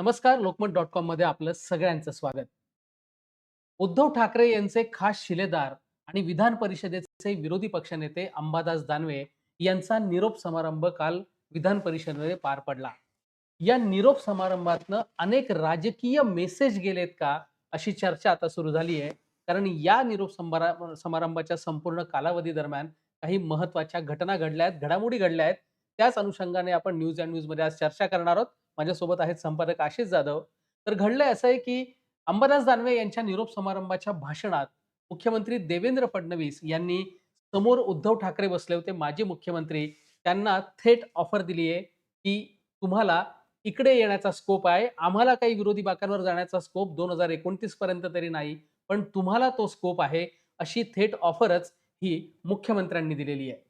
नमस्कार लोकमत डॉट कॉममध्ये आपलं सगळ्यांचं स्वागत. उद्धव ठाकरे यांचे खास शिलेदार आणि विधान परिषदेचे विरोधी पक्षनेते अंबादास दानवे यांचा निरोप समारंभ काल विधान परिषदेमध्ये पार पडला. या निरोप समारंभातनं अनेक राजकीय मेसेज गेलेत का अशी चर्चा आता सुरू झाली आहे कारण या निरोप समारा- समारंभाच्या संपूर्ण कालावधी दरम्यान काही महत्त्वाच्या घटना घडल्या आहेत घडामोडी घडल्या आहेत. त्याच अनुषंगाने आपण न्यूज अँड न्यूजमध्ये आज चर्चा करणार आहोत. माझ्यासोबत आहेत संपादक आशिष जाधव. तर घडलंय असं आहे की अंबादास दानवे यांच्या निरोप समारंभाच्या भाषणात मुख्यमंत्री देवेंद्र फडणवीस यांनी समोर उद्धव ठाकरे बसले होते माजी मुख्यमंत्री. त्यांना थेट ऑफर दिली आहे की तुम्हाला इकडे येण्याचा स्कोप आहे आम्हाला काही विरोधी बाकांवर जाण्याचा स्कोप दोन हजार एकोणतीस पर्यंत तरी नाही पण तुम्हाला तो स्कोप आहे अशी थेट ऑफरच ही मुख्यमंत्र्यांनी दिलेली आहे.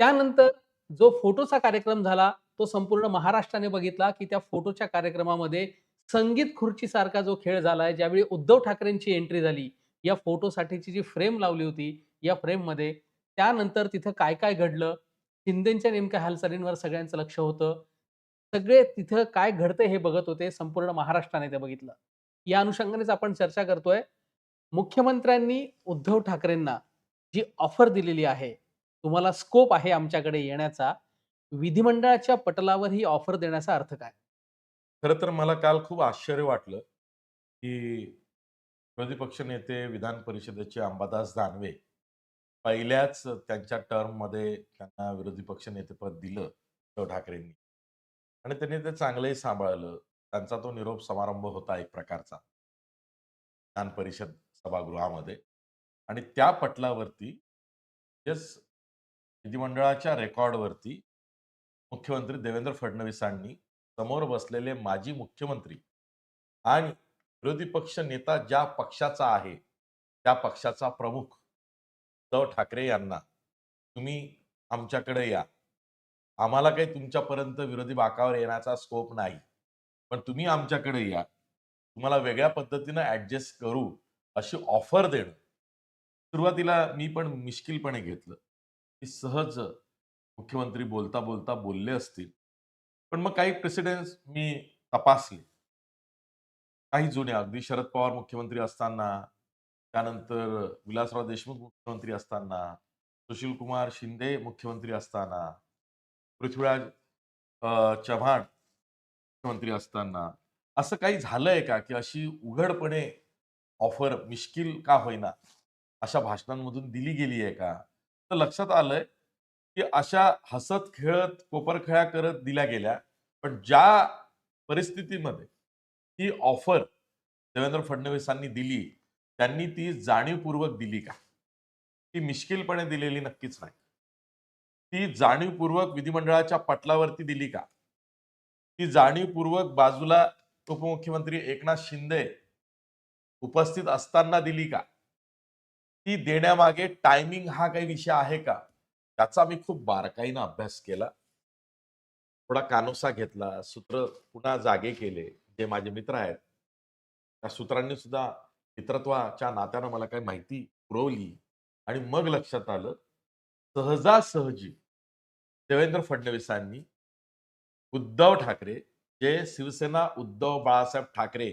त्यानंतर जो फोटोचा कार्यक्रम झाला तो संपूर्ण महाराष्ट्राने बघितला की त्या फोटोच्या कार्यक्रमामध्ये संगीत खुर्ची सारखा जो खेळ झालाय ज्यावेळी उद्धव ठाकरेंची एंट्री झाली या फोटोसाठीची जी फ्रेम लावली होती या फ्रेममध्ये त्यानंतर तिथं काय काय घडलं शिंदेच्या नेमक्या हालचालींवर सगळ्यांचं लक्ष होतं सगळे तिथं काय घडते हे बघत होते संपूर्ण महाराष्ट्राने ते बघितलं. या अनुषंगानेच आपण चर्चा करतोय. मुख्यमंत्र्यांनी उद्धव ठाकरेंना जी ऑफर दिलेली आहे तुम्हाला स्कोप आहे आमच्याकडे येण्याचा विधिमंडळाच्या पटलावर ही ऑफर देण्याचा अर्थ काय? खरं तर मला काल खूप आश्चर्य वाटलं की विरोधी पक्ष नेते विधान परिषदेचे अंबादास दानवे पहिल्याच त्यांच्या टर्ममध्ये त्यांना विरोधी पक्ष नेतेपद दिलं उद्धव ठाकरेंनी. आणि त्यांनी ते चांगलंही सांभाळलं. त्यांचा तो निरोप समारंभ होता एक प्रकारचा. विधान परिषद सभागृहामध्ये. आणि त्या पटलावरती विधिमंडळाच्या रेकॉर्डवरती मुख्यमंत्री देवेंद्र फडणवीसांनी समोर बसलेले माजी मुख्यमंत्री आणि विरोधी पक्ष नेता ज्या पक्षाचा आहे त्या पक्षाचा प्रमुख उद्धव ठाकरे यांना तुम्ही आमच्याकडे या. आम्हाला काही तुमच्यापर्यंत विरोधी बाकावर येण्याचा स्कोप नाही पण तुम्ही आमच्याकडे या. तुम्हाला वेगळ्या पद्धतीनं ॲडजस्ट करू अशी ऑफर देणं. सुरुवातीला मी पण मिश्किलपणे घेतलं. की सहज मुख्यमंत्री बोलता बोलता बोलले असतील. पण मग काही प्रेसिडेंट्स मी तपासले. काही जुने अगदी शरद पवार मुख्यमंत्री असताना त्यानंतर विलासराव देशमुख मुख्यमंत्री असताना सुशील कुमार शिंदे मुख्यमंत्री असताना पृथ्वीराज चव्हाण मुख्यमंत्री असताना असं काही झालंय का? की अशी उघडपणे ऑफर मिश्किल का होईना? अशा भाषणांमधून दिली गेली आहे का? तर लक्षात आलंय की अशा हसत खेळत कोपरखेळ्या करत दिल्या गेल्या. पण ज्या परिस्थितीमध्ये ही ऑफर देवेंद्र फडणवीसांनी दिली त्यांनी ती जाणीवपूर्वक दिली का? ती मिश्किलपणे दिलेली नक्कीच नाही. ती जाणीवपूर्वक विधिमंडळाच्या पटलावरती दिली का? ती जाणीवपूर्वक बाजूला उपमुख्यमंत्री एकनाथ शिंदे उपस्थित असताना दिली का? ती देण्यामागे टायमिंग हा काही विषय आहे का? त्याचा मी खूप बारकाईनं अभ्यास केला. थोडा कानोसा घेतला सूत्र पुन्हा जागे केले जे माझे मित्र आहेत. त्या सूत्रांनी सुद्धा मित्रत्वाच्या नात्यानं मला काही माहिती पुरवली आणि मग लक्षात आलं सहजासहजी देवेंद्र फडणवीसांनी उद्धव ठाकरे जे शिवसेना उद्धव बाळासाहेब ठाकरे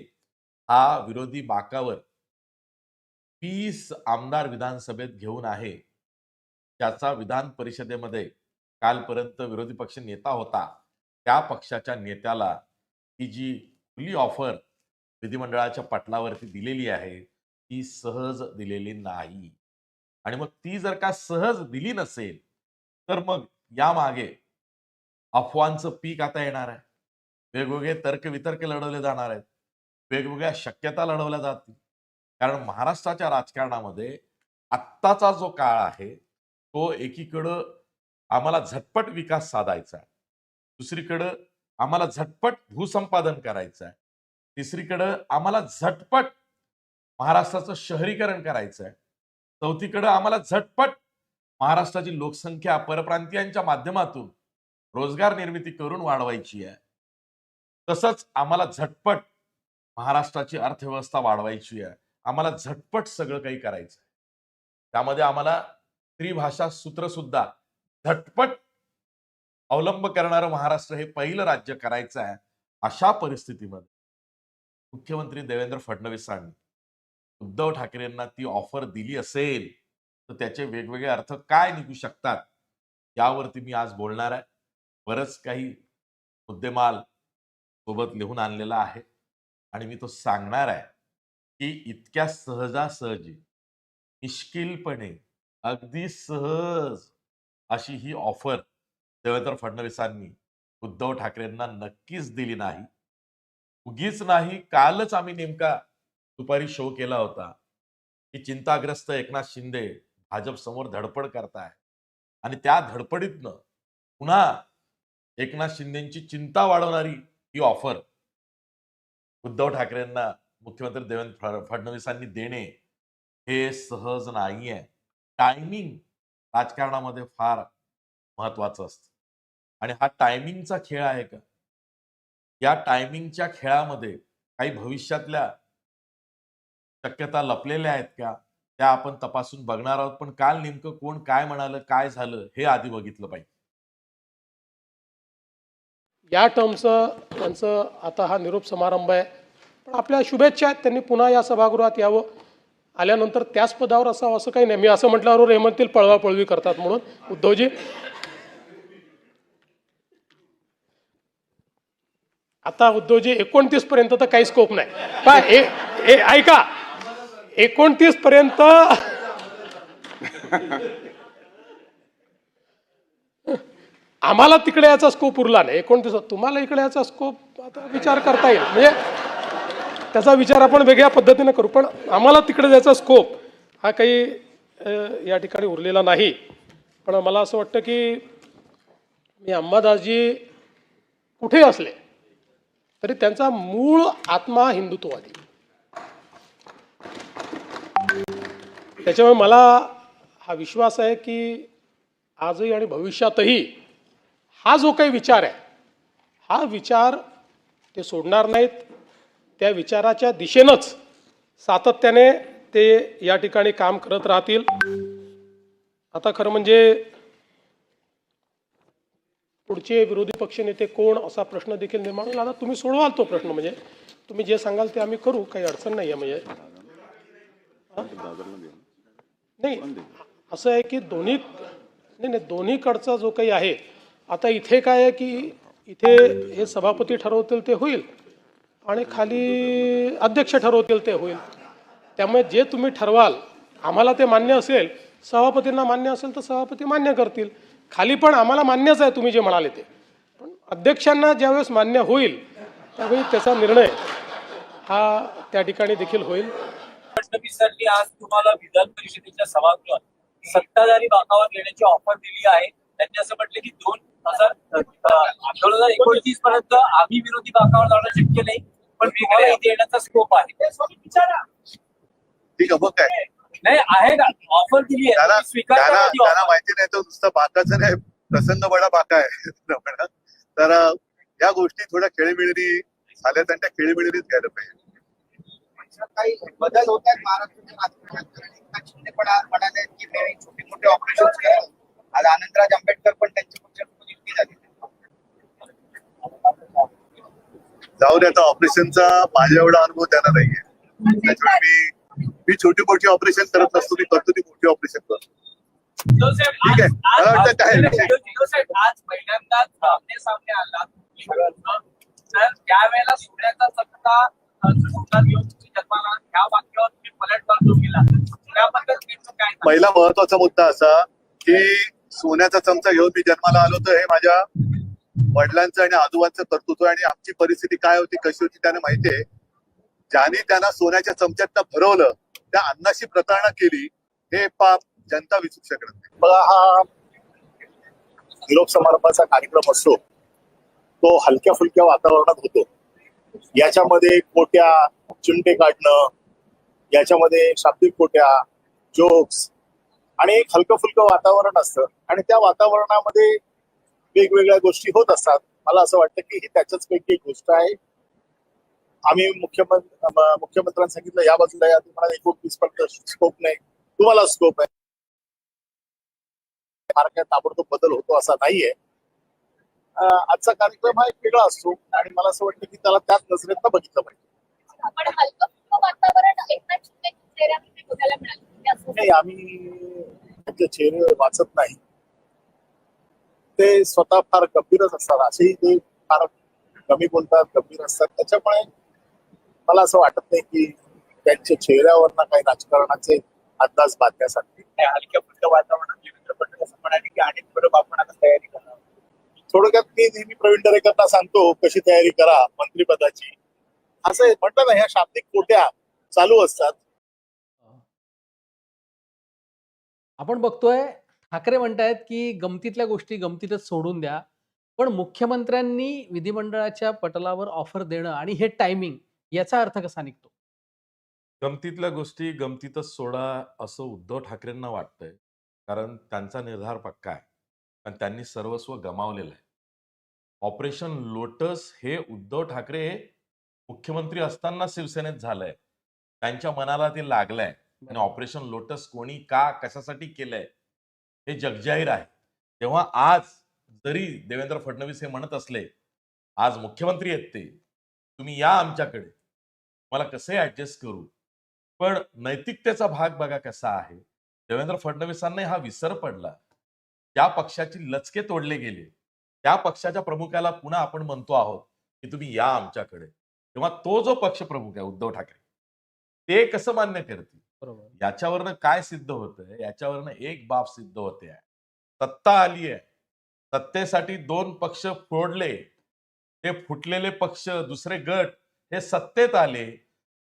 हा विरोधी बाकावर वीस आमदार विधानसभेत घेऊन आहे त्याचा विधान परिषदेमध्ये कालपर्यंत विरोधी पक्ष नेता होता. त्या पक्षाच्या नेत्याला ही जी खुली ऑफर विधिमंडळाच्या पटलावरती दिलेली आहे ती सहज दिलेली नाही. आणि मग ती जर का सहज दिली नसेल तर मग यामागे अफवांचं पीक आता येणार आहे. वेगवेगळे तर्क वितर्क लढवले जाणार आहेत. वेगवेगळ्या शक्यता लढवल्या जातील. कारण महाराष्ट्राच्या राजकारणामध्ये आत्ताचा जो काळ आहे तो एकीकडं आम्हाला झटपट विकास साधायचा आहे. दुसरीकडं आम्हाला झटपट भूसंपादन करायचं आहे. तिसरीकडं आम्हाला झटपट महाराष्ट्राचं शहरीकरण करायचं आहे. चौथीकडं आम्हाला झटपट महाराष्ट्राची लोकसंख्या परप्रांतीयांच्या माध्यमातून रोजगार निर्मिती करून वाढवायची आहे. तसंच आम्हाला झटपट महाराष्ट्राची अर्थव्यवस्था वाढवायची आहे. आम्हाला झटपट सगळं काही करायचं आहे. त्यामध्ये आम्हाला त्रिभाषा सूत्र सुद्धा झटपट अवलंब करणारं महाराष्ट्र हे पहिलं राज्य करायचं आहे अशा परिस्थितीमध्ये. मुख्यमंत्री देवेंद्र फडणवीसांनी उद्धव ठाकरेंना ती ऑफर दिली असेल तर त्याचे वेगवेगळे अर्थ काय निघू शकतात यावरती मी आज बोलणार आहे. बरंच काही मुद्देमाल सोबत लिहून आणलेला आहे. आणि मी तो सांगणार आहे की इतक्या सहजासहजी निष्किलपणे अगदी सहज अशी ही ऑफर देवेंद्र फडणवीसांनी उद्धव ठाकरेंना नक्कीच दिली नाही. उगीच नाही कालच आम्ही नेमका दुपारी शो केला होता की चिंताग्रस्त एकनाथ शिंदे भाजप समोर धडपड करताय आणि त्या धडपडीतनं पुन्हा एकनाथ शिंदेची चिंता वाढवणारी ही ऑफर उद्धव ठाकरेंना मुख्यमंत्री देवेंद्र फडणवीसांनी देणे हे सहज नाहीये. टायमिंग राजकारणामध्ये फार महत्वाचं असतं. आणि हा टायमिंगचा खेळ आहे का? या टायमिंगच्या खेळामध्ये काही भविष्यातल्या शक्यता लपलेल्या आहेत का? त्या आपण तपासून बघणार आहोत. पण काल नेमकं कोण काय म्हणालं काय झालं हे आधी बघितलं पाहिजे. या टर्मचं त्यांचं आता हा निरोप समारंभ आहे. पण आपल्या शुभेच्छा आहेत. त्यांनी पुन्हा या सभागृहात यावं. आल्यानंतर त्याच पदावर असावं असं काही नाही. मी असं म्हटल्यावर हेमंतील पळवापळवी करतात म्हणून. उद्धवजी आता उद्धवजी एकोणतीस पर्यंत तर काही स्कोप नाही. काय ए ऐका. एकोणतीस पर्यंत आम्हाला तिकडे याचा स्कोप उरला नाही. एकोणतीस तुम्हाला इकडे याचा स्कोप आता विचार करता येईल. म्हणजे त्याचा विचार आपण वेगळ्या पद्धतीने करू. पण आम्हाला तिकडे जायचा स्कोप हा काही या ठिकाणी उरलेला नाही. पण मला असं वाटतं की मी अंबादासजी कुठे असले तरी त्यांचा मूळ आत्मा हिंदुत्ववादी. त्याच्यामुळे मला हा विश्वास आहे की आजही आणि भविष्यातही हा जो काही विचार आहे हा विचार ते सोडणार नाहीत. त्या विचाराच्या दिशेनंच सातत्याने ते या ठिकाणी काम करत राहतील. आता खरं म्हणजे पुढचे विरोधी पक्षनेते कोण असा प्रश्न देखील निर्माण होईल? आता तुम्ही सोडवाल तो प्रश्न म्हणजे. तुम्ही जे सांगाल ते आम्ही करू काही अडचण नाही आहे म्हणजे नाही असं आहे की दोन्ही नाही नाही दोन्हीकडचा जो काही आहे आता इथे काय आहे की इथे हे सभापती ठरवतील ते होईल. आणि खाली अध्यक्ष ठरवतील ते होईल. त्यामुळे जे तुम्ही ठरवाल आम्हाला ते मान्य असेल सभापतींना मान्य असेल तर सभापती मान्य करतील. खाली पण आम्हाला मान्यच आहे तुम्ही जे म्हणाले ते. पण अध्यक्षांना ज्यावेळेस मान्य होईल त्यावेळी त्याचा निर्णय हा त्या ठिकाणी देखील होईल. फडणवीसांनी आज तुम्हाला विधान परिषदेच्या सभागृहात सत्ताधारी बाकावर घेण्याची ऑफर दिली आहे. त्यांनी असं म्हटलं की दोन हजार दोन हजार एकोणतीस पर्यंत आम्ही विरोधी बाकावर जाणं शक्य नाही. पण तुम्हाला इथे येण्याचा स्कोप आहे. ठीक आहे मग काय. नाही आहे ना. ऑफर दिली आहे. त्याला स्वीकारता त्याला offer? माहिती नाही तो नुसतं बाकाचं नाही. प्रसन्न बडा बाका आहे. तर अं, या गोष्टी थोड्या खेळीमिळी झाल्यात आणि त्या खेळीमिळीत घ्यायला पाहिजे. काही बदल होत आहेत महाराष्ट्राच्या राजकारणात कारण एकनाथ शिंदे पण आज म्हणाले की मी छोटे मोठे ऑपरेशन केलं. आज आनंदराज आंबेडकर पण त्यांच्या पक्षातून युती झाली. जाऊ दे आता ऑपरेशनचा माझ्या एवढा अनुभव त्यांना नाहीये त्याच्यामुळे मी मी छोटी मोठी ऑपरेशन करत नसतो मी करतो ती मोठी ऑपरेशन करतो ठीक आहे. आज- मला वाटतं काय आज- पहिल्यांदाच आमने सामने आला. तर त्यावेळेला सोन्याचा? पहिला महत्त्वाचा मुद्दा असा की सोन्याचा चमचा घेऊन मी जन्माला आलो तर हे माझ्या वडिलांचं आणि आजोबांचं कर्तृत्व आणि आमची परिस्थिती काय होती कशी होती त्यांना माहितीये ज्याने त्यांना सोन्याच्या चमच्यात भरवलं त्या अन्नाशी प्रतारणा केली हे पाप जनता विसरू शकत नाही. बघा हा निरोप समारंभाचा कार्यक्रम असतो तो हलक्या फुलक्या वातावरणात होतो. याच्यामध्ये कोट्या चिमटे काढणं याच्यामध्ये शाब्दिक कोट्या जोक्स आणि एक हलकं फुलकं वातावरण असतं. आणि त्या वातावरणामध्ये वेगवेगळ्या गोष्टी होत असतात. मला असं वाटतं की ही त्याच्याच पैकी एक गोष्ट आहे. आम्ही मुख्यमंत्री मुख्यमंत्र्यांनी सांगितलं या बाजूला या तुम्हाला एकोणतीस पर्यंत स्कोप नाही. तुम्हाला स्कोप आहे. काय ताबडतोब बदल होतो असा नाहीये. आजचा कार्यक्रम हा एक वेगळा असतो. आणि मला असं वाटतं की त्याला त्याच नजरेत बघितलं पाहिजे. नाही आम्ही त्यांचे चेहरे वाचत नाही. ते स्वतः फार गंभीरच असतात. असेही ते फार कमी बोलतात गंभीर असतात. त्याच्यामुळे मला असं वाटत नाही की त्यांच्या चेहऱ्यावरनं काही राजकारणाचे अंदाज बांधण्यासाठी. हलक्या फुलक्या वातावरणात देवेंद्र फडणवीस म्हणाले की अनेक बरोबर आपण आता तयारी करणार थोडक्यात मी नेहमी प्रवीण दरेकरांना सांगतो कशी तयारी करा मंत्रिपदाची. असं म्हटलं ना ह्या शाब्दिक कोट्या चालू असतात. आपण बघतोय ठाकरे म्हणतायत की गमतीतल्या गोष्टी गमतीतच सोडून द्या पण मुख्यमंत्र्यांनी विधिमंडळाच्या पटलावर ऑफर देणं आणि हे टायमिंग याचा अर्थ कसा निघतो? गमतीतल्या गोष्टी गमतीतच सोडा असं उद्धव ठाकरेंना वाटतंय कारण त्यांचा निर्धार पक्का आहे आणि त्यांनी सर्वस्व गमावलेलं आहे. ऑपरेशन लोटस हे उद्धव ठाकरे मुख्यमंत्री असताना शिवसेनेत झालंय. त्यांच्या मनाला ते लागलंय. आणि ऑपरेशन लोटस कोणी का कशासाठी केलंय? हे जगजाहीर आहे. तेव्हा आज जरी देवेंद्र फडणवीस हे म्हणत असले आज मुख्यमंत्री आहेत ते तुम्ही या आमच्याकडे. मला कसे ऍडजस्ट करू? पण नैतिकतेचा भाग बघा कसा आहे. देवेंद्र फडणवीसांना हा विसर पडला. त्या पक्षाची लचके तोडले गेले. त्या पक्षाच्या प्रमुखाला पुन्हा आपण म्हणतो आहोत की तुम्ही या आमच्याकडे. तेव्हा तो जो पक्ष प्रमुख आहे उद्धव ठाकरे ते कसं मान्य करतील? याच्यावरनं काय सिद्ध होतंय? याच्यावरनं एक बाब सिद्ध होते. सत्ता आली आहे. सत्तेसाठी दोन पक्ष फोडले. ते फुटलेले पक्ष दुसरे गट हे सत्तेत आले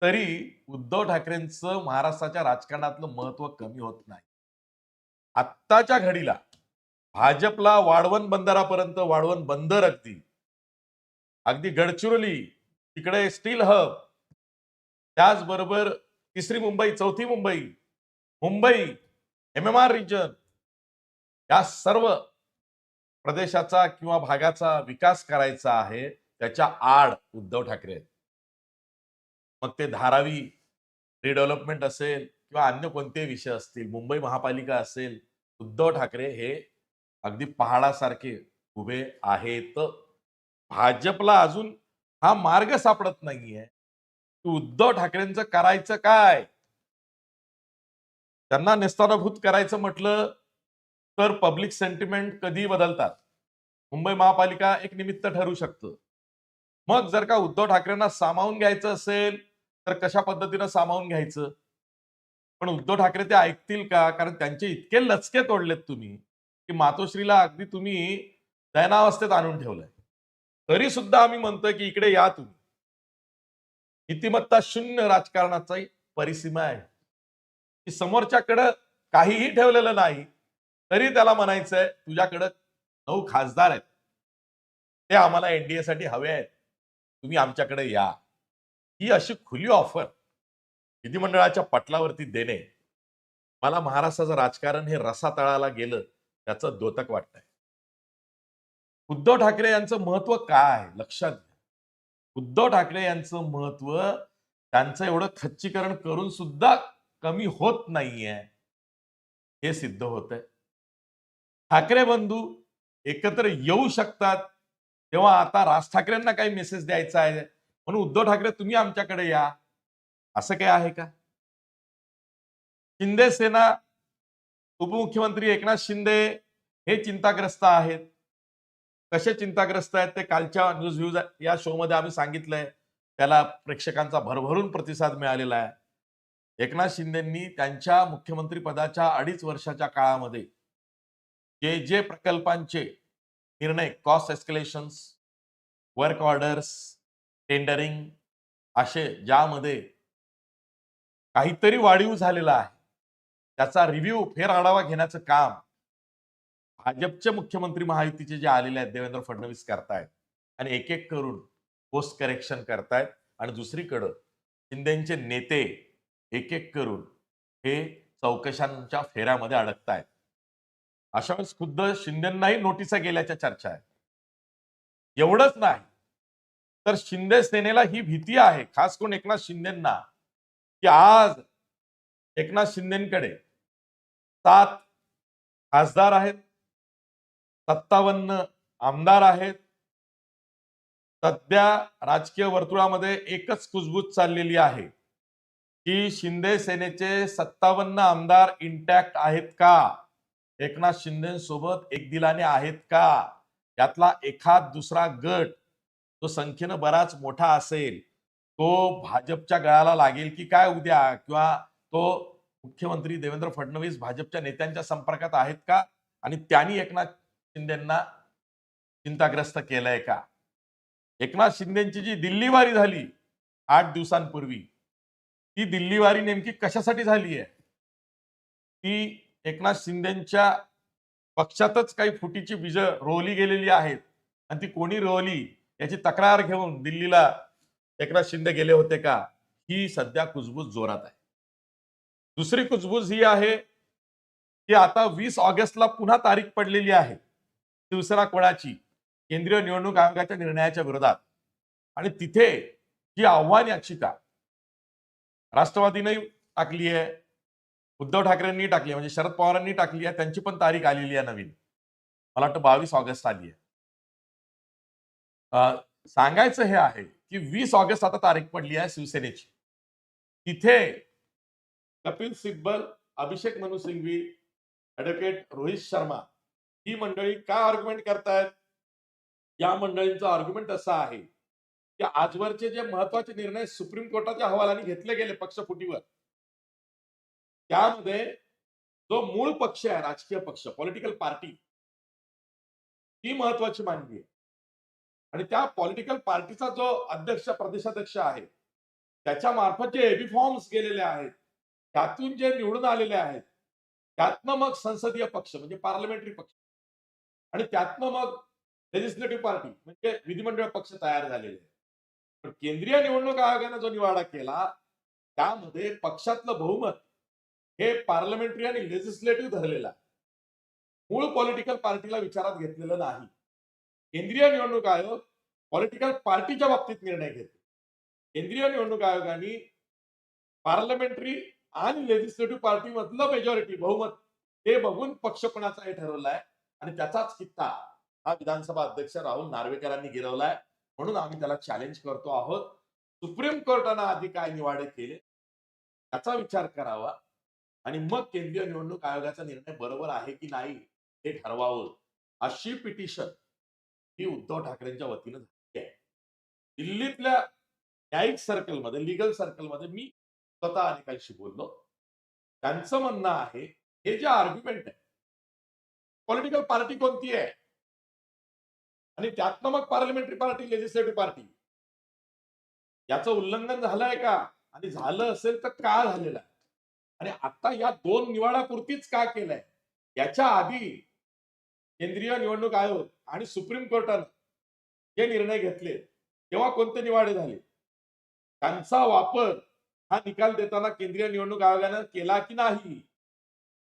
तरी उद्धव ठाकरेंचं महाराष्ट्राच्या राजकारणातलं महत्त्व कमी होत नाही. आत्ताच्या घडीला भाजपला वाढवण बंदरापर्यंत वाढवण बंदर अगदी अगदी गडचिरोली तिकडे स्टील हब. त्याचबरोबर तिसरी मुंबई चौथी Mumbai Mumbai M M R region या सर्व प्रदेशाचा किंवा भागाचा विकास करायचा आहे त्याच्या आड उद्धव ठाकरे आहेत. मग ते धारावी रिडेव्हलपमेंट असेल किंवा अन्य कोणते विषय असतील मुंबई महापालिका असेल उद्धव ठाकरे हे अगदी पहाडासारखे उभे आहेत. भाजपला अजून हा मार्ग सापडत नाहीये. उद्धव ठाकरेंचं करायचं काय? त्यांना नेस्तानाभूत करायचं म्हटलं तर पब्लिक सेंटिमेंट कधी बदलतात. मुंबई महापालिका एक निमित्त ठरू शकतं. मग जर का उद्धव ठाकरेंना सामावून घ्यायचं असेल तर कशा पद्धतीनं सामावून घ्यायचं? पण उद्धव ठाकरे ते ऐकतील का? कारण त्यांचे इतके लचके तोडलेत तुम्ही की मातोश्रीला अगदी तुम्ही दैनावस्थेत आणून ठेवलंय. तरी सुद्धा आम्ही म्हणतोय की इकडे या तुम्ही. नीतिमत्ता शून्य राजकारणाचा परिसीमा आहे. की समोरच्याकडं काहीही ठेवलेलं नाही तरी त्याला म्हणायचंय तुझ्याकडं नऊ खासदार आहेत. ते आम्हाला एनडीए साठी हवे आहेत. तुम्ही आमच्याकडे या. ही अशी खुली ऑफर विधिमंडळाच्या पटलावरती देणे मला महाराष्ट्राचं राजकारण हे रसातळाला गेलं त्याचं द्योतक वाटतंय. उद्धव ठाकरे यांचं महत्त्व काय? आहे लक्षात घ्या. उद्धव ठाकरे यांचं महत्त्व त्यांचं एवढं खच्चीकरण करून सुद्धा कमी होत नाहीये. हे सिद्ध होत आहे ठाकरे बंधू एकत्र येऊ शकतात. तेव्हा आता राज ठाकरेंना काही मेसेज द्यायचा आहे. म्हणून उद्धव ठाकरे तुम्ही आमच्याकडे या. असं काय आहे का? शिंदे सेना उपमुख्यमंत्री एकनाथ शिंदे हे चिंताग्रस्त आहेत. कसे चिंताग्रस्त आहेत ते कालच्या न्यूज व्ह्यूज या शो मध्ये आम्ही सांगितलंय. त्याला प्रेक्षकांचा भरभरून प्रतिसाद मिळालेला आहे. एकनाथ शिंदेंनी त्यांच्या मुख्यमंत्री पदाच्या अडीच वर्षाच्या काळामध्ये जे जे प्रकल्पांचे निर्णय cost escalations work orders tendering असे ज्यामध्ये काहीतरी वाढीव झालेला आहे. त्याचा रिव्ह्यू फेर आढावा घेण्याचं काम भाजपचे मुख्यमंत्री महायुतीचे जे आलेले आहेत देवेंद्र फडणवीस करतायत आणि एक एक करून पोस्ट करेक्शन करतायत. आणि दुसरीकडं शिंदेचे नेते एक एक करून हे चौकशांच्या फेऱ्यामध्ये अडकतायत. अशा वेळेस खुद्द शिंदेनाही नोटिसा गेल्याच्या चर्चा आहेत. एवढंच नाही तर शिंदे सेनेला ही भीती आहे खास करून एकनाथ शिंदेना की आज एकनाथ शिंदेकडे सात खासदार आहेत. सत्तावन्न आमदार आहेत. सध्या राजकीय वर्तुळामध्ये एकच कुजबूज चाललेली आहे. की शिंदे सेनेचे सत्तावन्न आमदार इंटॅक्ट आहेत का? एकनाथ शिंदेसोबत एक दिलाने आहेत का? यातला एखाद दुसरा गट तो संख्येनं बराच मोठा असेल तो भाजपच्या गळाला लागेल की काय उद्या? किंवा तो मुख्यमंत्री देवेंद्र फडणवीस भाजपच्या नेत्यांच्या संपर्कात आहेत का? आणि त्यांनी एकनाथ शिंदेना चिंताग्रस्त केलंय का? एकनाथ शिंदेची जी दिल्लीवारी झाली आठ दिवसांपूर्वी ती दिल्लीवारी नेमकी कशासाठी झाली आहे ती एकनाथ शिंदेच्या पक्षातच काही फुटीची बीज रोवली गेलेली आहेत आणि ती कोणी रोवली याची तक्रार घेऊन दिल्लीला एकनाथ शिंदे गेले होते का? ही सध्या कुजबूज जोरात आहे. दुसरी कुजबूज ही आहे की आता वीस ऑगस्टला पुन्हा तारीख पडलेली आहे. शिवसेना कोणाची? केंद्रीय निवडणूक आयोगाच्या निर्णयाच्या विरोधात. आणि तिथे जी आव्हान याचिका राष्ट्रवादीने टाकली आहे उद्धव ठाकरेंनी टाकली आहे म्हणजे शरद पवारांनी टाकली आहे त्यांची पण तारीख आलेली आहे नवीन. मला वाटतं बावीस ऑगस्ट आली आहे. अं, सांगायचं हे आहे की वीस ऑगस्ट आता तारीख पडली आहे शिवसेनेची. तिथे कपिल सिब्बल अभिषेक मनु सिंघवी ऍडव्होकेट रोहित शर्मा ही मंडळी काय आर्ग्युमेंट करतायत? या मंडळींचा आर्ग्युमेंट असा आहे की आजवरचे जे महत्त्वाचे निर्णय सुप्रीम कोर्टाच्या हवालाने घेतले गेले पक्षफुटीवर त्यामध्ये जो मूळ पक्ष आहे राजकीय पक्ष पॉलिटिकल पार्टी ती महत्वाची मानली आहे. आणि त्या पॉलिटिकल पार्टीचा जो अध्यक्ष प्रदेशाध्यक्ष आहे त्याच्या मार्फत जे एबी फॉर्म्स गेलेले आहेत त्यातून जे निवडून आलेले आहेत त्यातनं मग संसदीय पक्ष म्हणजे पार्लमेंटरी पक्ष आणि त्यातनं मग लेजिस्लेटिव्ह पार्टी म्हणजे विधिमंडळ पक्ष तयार झालेले आहे पण केंद्रीय निवडणूक आयोगानं जो निवाडा केला त्यामध्ये पक्षातलं बहुमत हे पार्लमेंटरी आणि लेजिस्लेटिव्ह धरलेलं आहे. मूळ पॉलिटिकल पार्टीला विचारात घेतलेलं नाही. केंद्रीय निवडणूक आयोग पॉलिटिकल पार्टीच्या बाबतीत निर्णय घेतो. केंद्रीय निवडणूक आयोगाने पार्लमेंटरी आणि लेजिस्लेटिव्ह पार्टी मधलं मेजॉरिटी बहुमत हे बघून पक्षपणाचं हे ठरवलं आहे. आणि त्याचाच कित्ता हा विधानसभा अध्यक्ष राहुल नार्वेकरांनी गिरवलाय. म्हणून आम्ही त्याला चॅलेंज करतो आहोत. सुप्रीम कोर्टानं आधी काय निवाडे केले? त्याचा विचार करावा. आणि मग केंद्रीय निवडणूक आयोगाचा निर्णय बरोबर आहे की नाही हे ठरवावं. अशी पिटिशन ही उद्धव ठाकरेंच्या वतीनं झाली आहे. दिल्लीतल्या न्यायिक सर्कलमध्ये लिगल सर्कलमध्ये मी स्वतः अनेकांशी बोललो. त्यांचं म्हणणं आहे हे जे आर्ग्युमेंट आहे पॉलिटिकल पार्टी कोणती आहे? आणि त्यातनं मग पार्लमेंटरी पार्टी लेजिस्लेटिव्ह पार्टी याचं उल्लंघन झालंय का? आणि झालं असेल तर का झालेलं आहे? आणि आता या दोन निवाडापुरतीच का केलंय? याच्या आधी केंद्रीय निवडणूक आयोग आणि सुप्रीम कोर्टानं जे निर्णय घेतले. तेव्हा कोणते निवाडे झाले? त्यांचा वापर हा निकाल देताना केंद्रीय निवडणूक आयोगानं केला की नाही?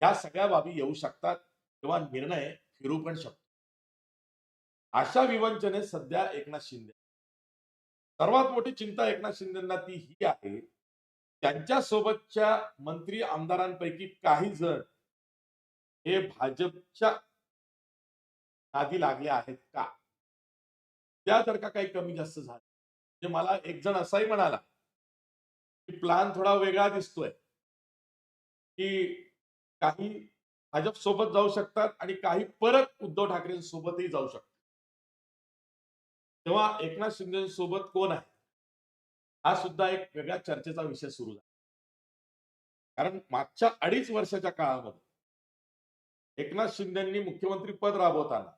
या सगळ्या बाबी येऊ शकतात. किंवा निर्णय फिरू पण शकतो. अशा विवंचनेत सध्या एकनाथ शिंदे. सर्वात मोठी चिंता एकनाथ शिंदेना ती ही आहे त्यांच्या सोबतच्या मंत्री आमदारांपैकी काही जण हे भाजपच्या नादी लागले आहेत का? त्या जर का काही कमी जास्त झालं म्हणजे मला एक जण असाही म्हणाला की प्लान थोडा वेगळा दिसतोय की काही भाजप सोबत जाऊ शकतात आणि काही परत उद्धव ठाकरेंसोबतही जाऊ शकतात. तेव्हा एकनाथ शिंदे सोबत कोण आहे? हा सुद्धा एक वेगळ्या चर्चेचा विषय सुरू झाला. कारण मागच्या अडीच वर्षाच्या काळामध्ये एकनाथ शिंदेनी मुख्यमंत्री पद राबवताना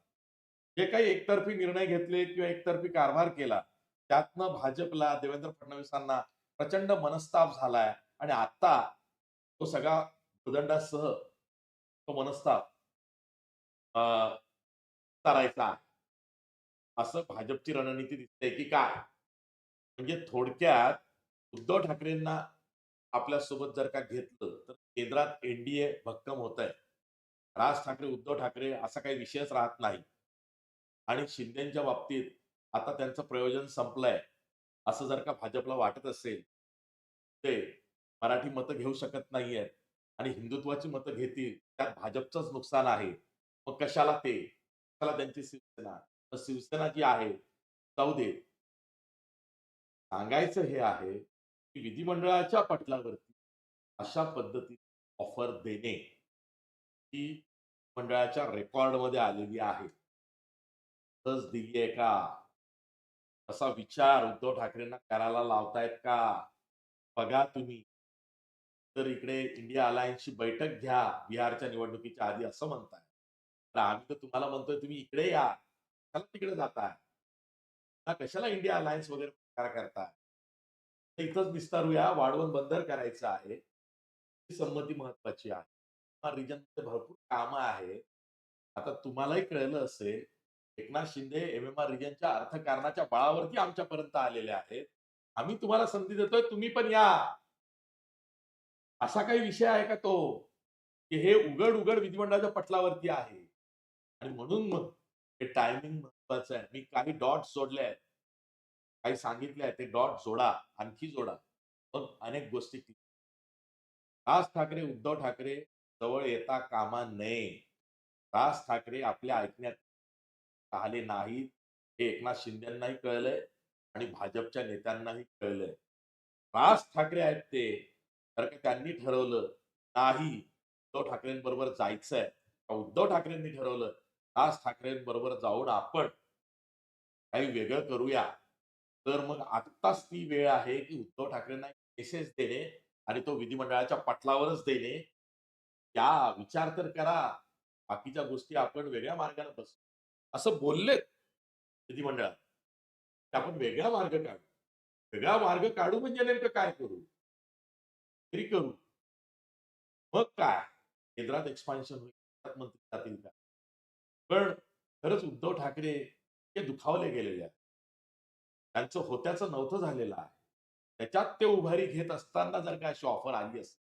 जे काही एकतर्फी निर्णय घेतले किंवा एकतर्फी कारभार केला त्यातनं भाजपला देवेंद्र फडणवीसांना प्रचंड मनस्ताप झालाय आणि आता तो सगळा भूदंडासह तो मनस्ताप करायचा असं भाजपची रणनीती दिसते की काय? म्हणजे थोडक्यात उद्धव ठाकरेंना आपल्यासोबत जर का घेतलं तर केंद्रात एनडीए भक्कम होत आहे राज ठाकरे उद्धव ठाकरे असा काही विषयच राहत नाही. आणि शिंदेच्या बाबतीत आता त्यांचं प्रयोजन संपलंय. असं जर का भाजपला वाटत असेल ते मराठी मतं घेऊ शकत नाहीयेत. आणि हिंदुत्वाची मतं घेतील त्यात भाजपचंच नुकसान आहे. मग कशाला ते? कशाला त्यांची शिवसेना? तर शिवसेना जी आहे जाऊ दे. सांगायचं हे आहे की विधिमंडळाच्या पटलावरती अशा पद्धतीने ऑफर देणे ही मंडळाच्या रेकॉर्डमध्ये आलेली आहे. सहज दिली आहे का? असा विचार उद्धव ठाकरेंना करायला लावतायत का? बघा तुम्ही. तर इकडे इंडिया अलायन्सची बैठक घ्या बिहारच्या निवडणुकीच्या आधी असं म्हणताय. तर आम्ही तर तुम्हाला म्हणतोय तुम्ही इकडे या. कशाला तिकडे जाताय. ना कशाला इंडिया अलायन्स वगैरे प्रकार करताय? इथंच विस्तारूया. वाढवण बंदर करायचं आहे. ही संमती महत्वाची आहे. रिजनमध्ये भरपूर कामं आहेत आता तुम्हालाही कळलं असेल Eknath Shinde M M R रिजनच्या अर्थकारणाच्या बळावरती आमच्यापर्यंत आलेले आहेत. आम्ही तुम्हाला संधी देतोय तुम्ही पण या. असा काही विषय आहे का तो की हे उघड उघड विधिमंडळाच्या पटलावरती आहे? आणि म्हणून मग हे टायमिंग महत्वाचं आहे. मी काही डॉट जोडले आहेत. काही सांगितले आहे ते डॉट जोडा. आणखी जोडा. मग अनेक गोष्टी राज ठाकरे उद्धव ठाकरे जवळ येता कामा नये. राज ठाकरे आपल्या ऐकण्यात आले नाहीत. हे एकनाथ शिंदेनाही कळलंय आणि भाजपच्या नेत्यांनाही कळलंय. राज ठाकरे आहेत ते. कारण का त्यांनी ठरवलं नाही उद्धव ठाकरेंबरोबर जायचं आहे उद्धव ठाकरेंनी ठरवलं? राज ठाकरेंबरोबर जाऊन आपण काही वेगळं करूया. तर मग आत्ताच ती वेळ आहे की उद्धव ठाकरेंना मेसेज देणे आणि तो विधिमंडळाच्या पटलावरच देणे. या विचार तर करा. बाकीच्या गोष्टी आपण वेगळ्या मार्गाने बस असं बोललेत विधिमंडळात. आपण वेगळा मार्ग काढू. वेगळा मार्ग काढू म्हणजे नेमकं काय करू? तरी करू. मग काय? केंद्रात एक्सपान्शन होईल मंत्री जातील का? पण खरंच उद्धव ठाकरे हे दुखावले गेलेले आहेत. त्यांचं होत्याचं नव्हतं झालेलं आहे. त्याच्यात ते उभारी घेत असताना जर का अशी ऑफर आली असती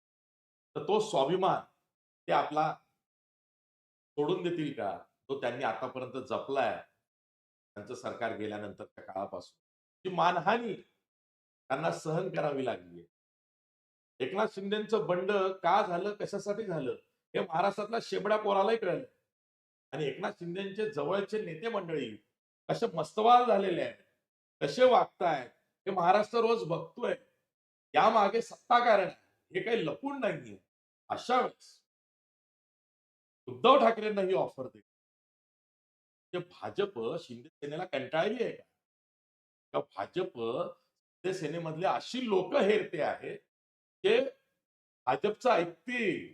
तर तो स्वाभिमान ते आपला सोडून देतील का? तो त्यांनी आतापर्यंत जपलाय. त्यांचं सरकार गेल्यानंतरच्या काळापासून. ती मानहानी त्यांना सहन करावी लागली एकनाथ शिंदेचं बंड का झालं कशासाठी झालं हे महाराष्ट्रातल्या शेबड्या पोरालाही कळलं. आणि एकनाथ शिंदेचे जवळचे नेते मंडळी कसे मस्तवाल झालेले आहेत कसे वागतायत हे महाराष्ट्र रोज बघतोय. यामागे सत्ता कारण हे काही लपून नाहीये. अशा वेळेस उद्धव ठाकरेंना ही ऑफर दे. ते भाजप शिंदे सेनेला कंटाळली आहे का? का भाजप शिंदे सेनेमधले अशी लोक हेरते आहेत जे भाजपचं ऐकतील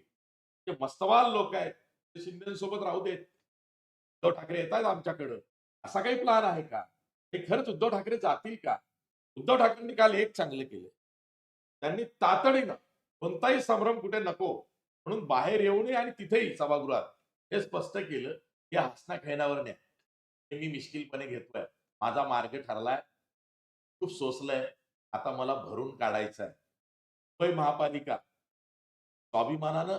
जे मस्तवाल लोक आहेत ते शिंदेसोबत राहू देत. उद्धव ठाकरे येत आहेत आमच्याकडं. असा काही प्लान आहे का? हे खरंच उद्धव ठाकरे जातील का? उद्धव ठाकरेंनी काल एक चांगले केले. त्यांनी तातडीनं कोणताही संभ्रम कुठे नको म्हणून बाहेर येऊ नये आणि तिथेही सभागृहात. हे स्पष्ट केलं की हसण्या खेळण्यावर नाही मी मिश्किलपणे घेतोय माझा मार्ग ठरलाय. खूप सोसलंय. आता मला भरून काढायचं आहे मुंबई महापालिका. स्वाभिमानानं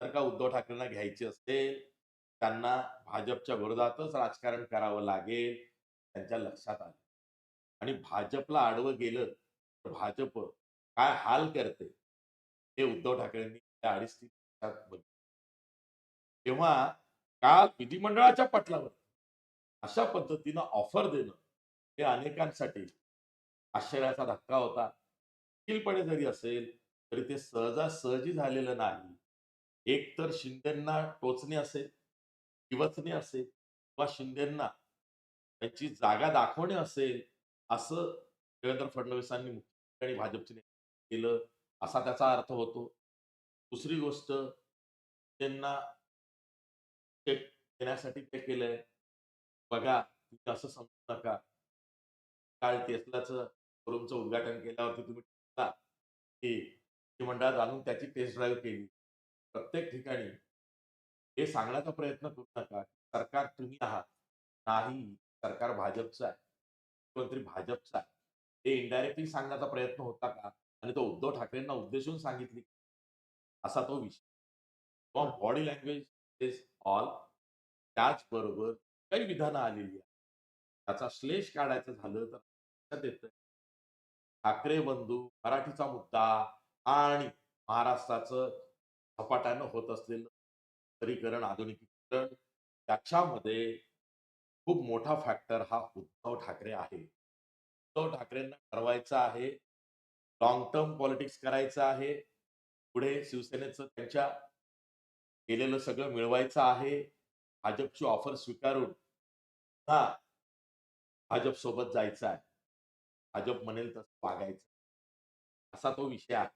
जर का उद्धव ठाकरेंना घ्यायची असेल त्यांना भाजपच्या विरोधातच राजकारण करावं लागेल त्यांच्या लक्षात आलं. आणि भाजपला आडवं गेलं तर भाजप काय हाल करते हे उद्धव ठाकरेंनी त्या अडीच तीन वर्षात बघितलं. तेव्हा काल विधिमंडळाच्या पटलावर अशा पद्धतीनं ऑफर देणं हे अनेकांसाठी आश्चर्याचा धक्का होता. वकीलपणे जरी असेल तरी ते सहजासहजी झालेलं नाही. एक तर शिंदेना टोचणे असेल किवचणे असेल किंवा शिंदेना त्यांची जागा दाखवणे असेल असं देवेंद्र फडणवीसांनी मुख्यमंत्री भाजपचे नेते केलं असा त्याचा अर्थ होतो. दुसरी गोष्ट त्यांना चेक देण्यासाठी ते केलंय. बघा तुम्ही असं समजू नका. काल टेस्लाचं शोरूमचं उद्घाटन केल्यावरती तुम्ही मंडळात आणून त्याची टेस्ट ड्राईव्ह केली. प्रत्येक ठिकाणी हे सांगण्याचा प्रयत्न करू नका. सरकार तुम्ही आहात. नाही सरकार भाजपचं आहे. मुख्यमंत्री भाजपचा आहे. हे इनडायरेक्टली सांगण्याचा प्रयत्न होता का? आणि तो उद्धव ठाकरेंना उद्देशून सांगितली. असा तो विषय. मग बॉडी लँग्वेज इज ऑल त्याचबरोबर काही विधानं आलेली आहे त्याचा श्लेष काढायचं झालं तर लक्षात येतं. ठाकरे बंधू मराठीचा मुद्दा आणि महाराष्ट्राचं झपाट्यानं होत असलेलं शहरीकरण आधुनिकीकरण त्याच्यामध्ये खूप मोठा फॅक्टर हा उद्धव ठाकरे आहे. उद्धव ठाकरेंना ठरवायचं आहे लॉंग टर्म पॉलिटिक्स करायचं आहे पुढे शिवसेनेचं त्यांच्या केलेलं सगळं मिळवायचं आहे भाजपची ऑफर स्वीकारून हा भाजप सोबत जायचं आहे. भाजप म्हणेल तसं वागायचं. असा तो विषय आहे.